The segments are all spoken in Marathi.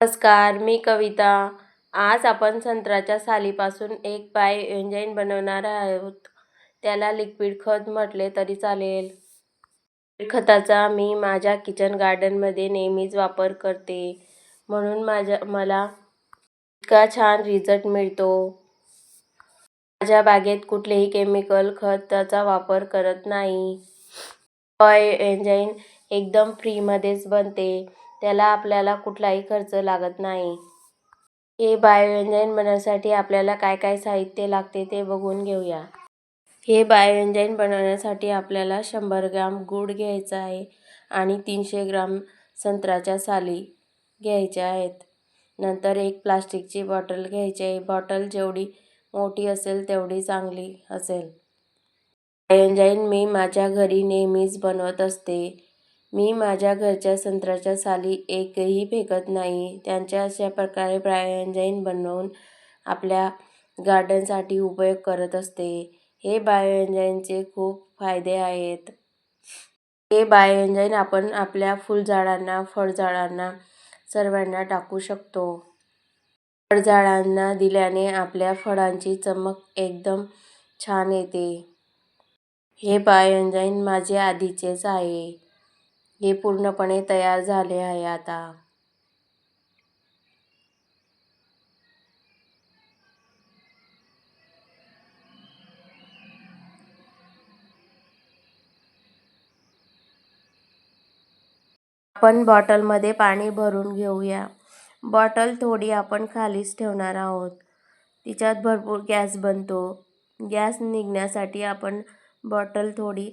नमस्कार मी कविता. आज आपण संत्र्याच्या सालीपासून एक पाय एंजाईन बनवणार आहोत. त्याला लिक्विड खत म्हटले तरी चालेल. खताचा मी माझ्या किचन गार्डनमध्ये नेहमीच वापर करते. म्हणून माझ्या मला इतका छान रिझल्ट मिळतो. माझ्या बागेत कुठलेही केमिकल खताचा वापर करत नाही. पाय एंजाईन एकदम फ्रीमध्येच बनते. त्याला आपल्याला कुठलाही खर्च लागत नाही. हे बायो एंजाईन बनवण्यासाठी आपल्याला काय काय साहित्य लागते ते बघून घेऊया. हे बायो एंजाईन बनवण्यासाठी आपल्याला शंभर ग्राम गूळ घ्यायचा आहे आणि तीनशे ग्राम संत्र्याच्या साली घ्यायच्या आहेत. नंतर एक प्लास्टिकची बॉटल घ्यायची आहे. बॉटल जेवढी मोठी असेल तेवढी चांगली असेल. बायो एंजाईन मी माझ्या घरी नेहमीच बनवत असते. मी माझ्या घरच्या संत्र्याच्या साली एकही फेकत नाही. त्यांच्या अशा प्रकारे बायोएंजाईन बनवून आपल्या गार्डनसाठी उपयोग करत असते. हे बायोएंजाईनचे खूप फायदे आहेत. हे बायोएंजाईन आपण आपल्या फुलझाडांना फळझाडांना सर्वांना टाकू शकतो. फळझाडांना दिल्याने आपल्या फळांची चमक एकदम छान येते. हे बायोएंजाईन माझे आधीचेच आहे. हे पूर्णपणे तयार झाले आहे आता. आपण बॉटलमध्ये पाणी भरून घेऊया. बॉटल थोडी आपण खालीच ठेवणार आहोत. तिच्यात भरपूर गॅस बनतो. गॅस निघण्यासाठी आपण बॉटल थोडी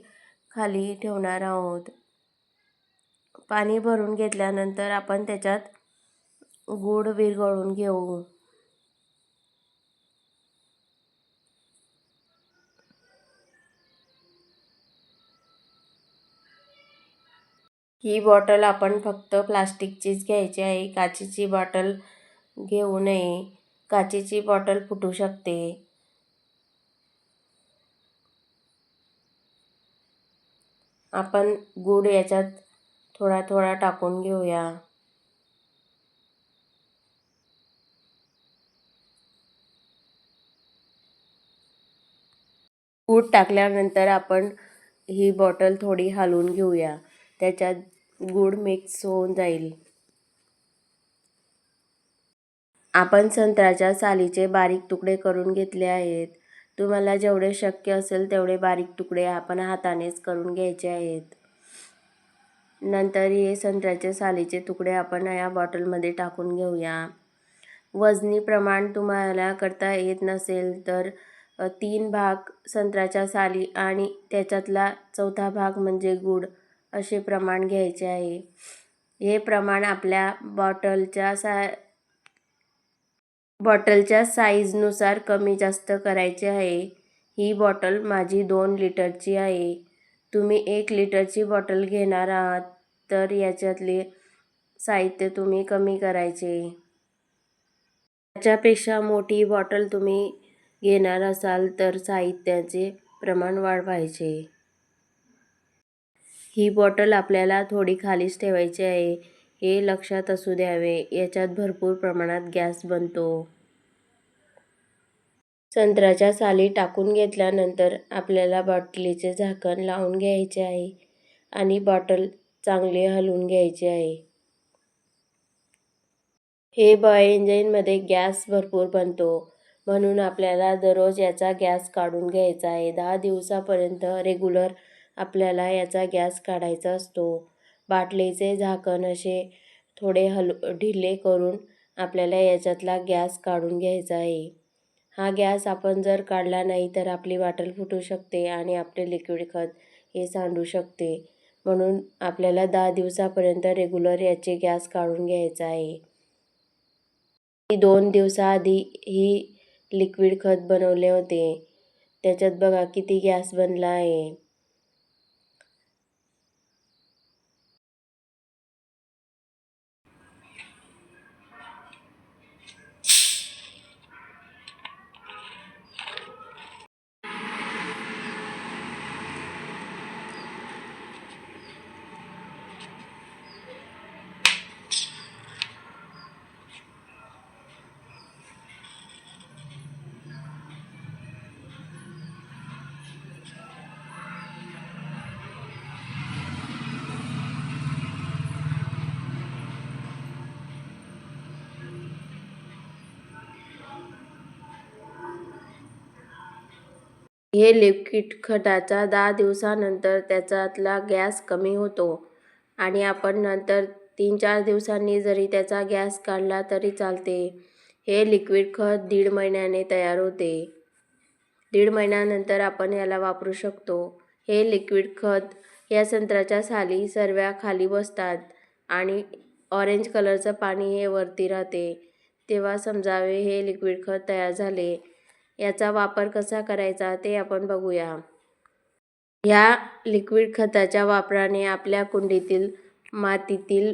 खाली ठेवणार आहोत. पाणी भरून घेतल्यानंतर आपण त्याच्यात गूळ विरघळून घेऊ. ही बॉटल आपण फक्त प्लास्टिकचीच घ्यायची आहे. काचेची बॉटल घेऊ नये. काचेची बॉटल फुटू शकते. आपण गूळ याच्यात थोडा थोडा टाकून घेऊया. गूळ टाकल्यानंतर आपण ही बॉटल थोडी हलवून घेऊया. त्याच्यात गूळ मिक्स होऊन जाईल. आपण संत्र्याच्या सालीचे बारीक तुकडे करून घेतले आहेत. तुम्हाला जेवढे शक्य असेल तेवढे बारीक तुकडे आपण हातानेच करून घ्यायचे आहेत. नंतर हे संत्र्याचे सालीचे तुकडे आपण या बॉटलमध्ये टाकून घेऊया. वजनी प्रमाण तुम्हाला करता येत नसेल तर तीन भाग संत्र्याच्या साली आणि त्याच्यातला चौथा भाग म्हणजे गूळ असे प्रमाण घ्यायचे आहे. हे प्रमाण आपल्या बॉटलच्या सा बॉटलच्या साईजनुसार कमी जास्त करायचे आहे. ही बॉटल माझी दोन लिटरची आहे. तुम्ही एक लिटरची बॉटल घेणार आहात. तर याच्यातले साहित्य तुम्ही कमी करायचे. त्याच्यापेक्षा मोठी बॉटल तुम्ही घेणार असाल तर साहित्याचे प्रमाण वाढवायचे. ही बॉटल आपल्याला थोडी खालीच ठेवायची आहे. हे लक्षात असू द्यावे. याच्यात भरपूर प्रमाणात गॅस बनतो. संत्र्याच्या साली टाकून घेतल्यानंतर आपल्याला बॉटलीचे झाकण लावून घ्यायचे आहे आणि बॉटल चांगले हलवून घ्यायची आहे. हे बॉय इंजिनमध्ये गॅस भरपूर बनतो. म्हणून आपल्याला दररोज याचा गॅस काढून घ्यायचा आहे. दहा दिवसापर्यंत रेग्युलर आपल्याला याचा गॅस काढायचा असतो. बाटलीचे झाकण असे थोडे हल ढिले करून आपल्याला याच्यातला गॅस काढून घ्यायचा आहे. हा गॅस आपण जर काढला नाही तर आपली बाटल फुटू शकते आणि आपले लिक्विड खत हे सांडू शकते. म्हणून आपल्याला दहा दिवसापर्यंत रेग्युलर याचे गॅस काढून घ्यायचा आहे. मी दोन दिवसाआधी ही लिक्विड खत बनवले होते. त्याच्यात बघा किती गॅस बनला आहे. हे लिक्विड खताचा दहा दिवसानंतर त्याच्यातला गॅस कमी होतो. आणि आपण नंतर तीन चार दिवसांनी जरी त्याचा गॅस काढला तरी चालते. हे लिक्विड खत दीड महिन्याने तयार होते. दीड महिन्यानंतर आपण याला वापरू शकतो. हे लिक्विड खत या संत्र्याच्या साली सर्व खाली बसतात आणि ऑरेंज कलरचं पाणी हे वरती राहते. तेव्हा समजावे हे लिक्विड खत तयार झाले. याचा वापर कसा करायचा ते आपण बघूया. ह्या लिक्विड खताच्या वापराने आपल्या कुंडीतील मातीतील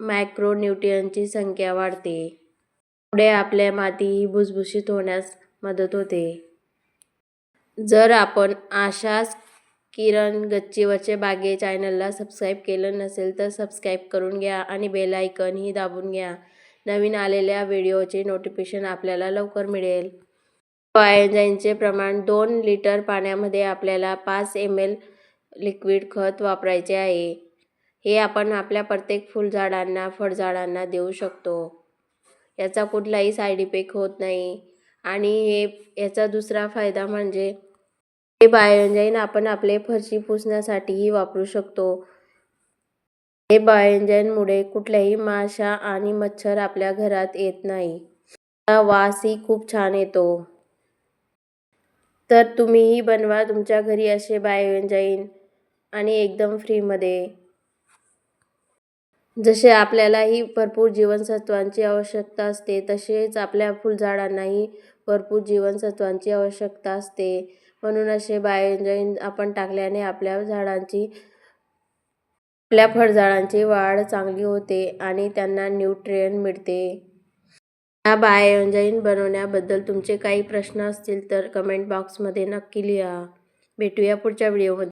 मायक्रोन्यूट्रियनची संख्या वाढते. पुढे आपल्या माती ही भुसभुशीत होण्यास मदत होते. जर आपण आशास किरण गच्चीवरचे बागे चॅनलला सबस्क्राईब केलं नसेल तर सबस्क्राईब करून घ्या आणि बेल आयकन ही दाबून घ्या. नवीन आलेल्या व्हिडिओचे नोटिफिकेशन आपल्याला लवकर मिळेल. बायोजाईनचे प्रमाण दोन लिटर पाण्यामध्ये आपल्याला पाच एम एल लिक्विड खत वापरायचे आहे. हे आपण आपल्या प्रत्येक फुलझाडांना फळझाडांना देऊ शकतो. याचा कुठलाही साईड इफेक्ट होत नाही. आणि हे याचा दुसरा फायदा म्हणजे हे बायोजाईन आपण आपले फरशी पुसण्यासाठीही वापरू शकतो. हे बायोजाईनमुळे कुठल्याही माशा आणि मच्छर आपल्या घरात येत नाही. वासही खूप छान येतो. तर तुम्हीही बनवा तुमच्या घरी असे बायोजाईन आणि एकदम फ्रीमध्ये. जसे आपल्यालाही भरपूर जीवनसत्वांची आवश्यकता असते तसेच आपल्या फुलझाडांनाही भरपूर जीवनसत्वांची आवश्यकता असते. म्हणून असे बायोजाईन आपण टाकल्याने आपल्या झाडांची आपल्या फळझाडांची वाढ चांगली होते आणि त्यांना न्यूट्रियन मिळते. या बायोजाईन बनवण्याबद्दल तुमचे काही प्रश्न असतील तर कमेंट बॉक्समध्ये नक्की लिहा. भेटूया पुढच्या व्हिडिओमध्ये.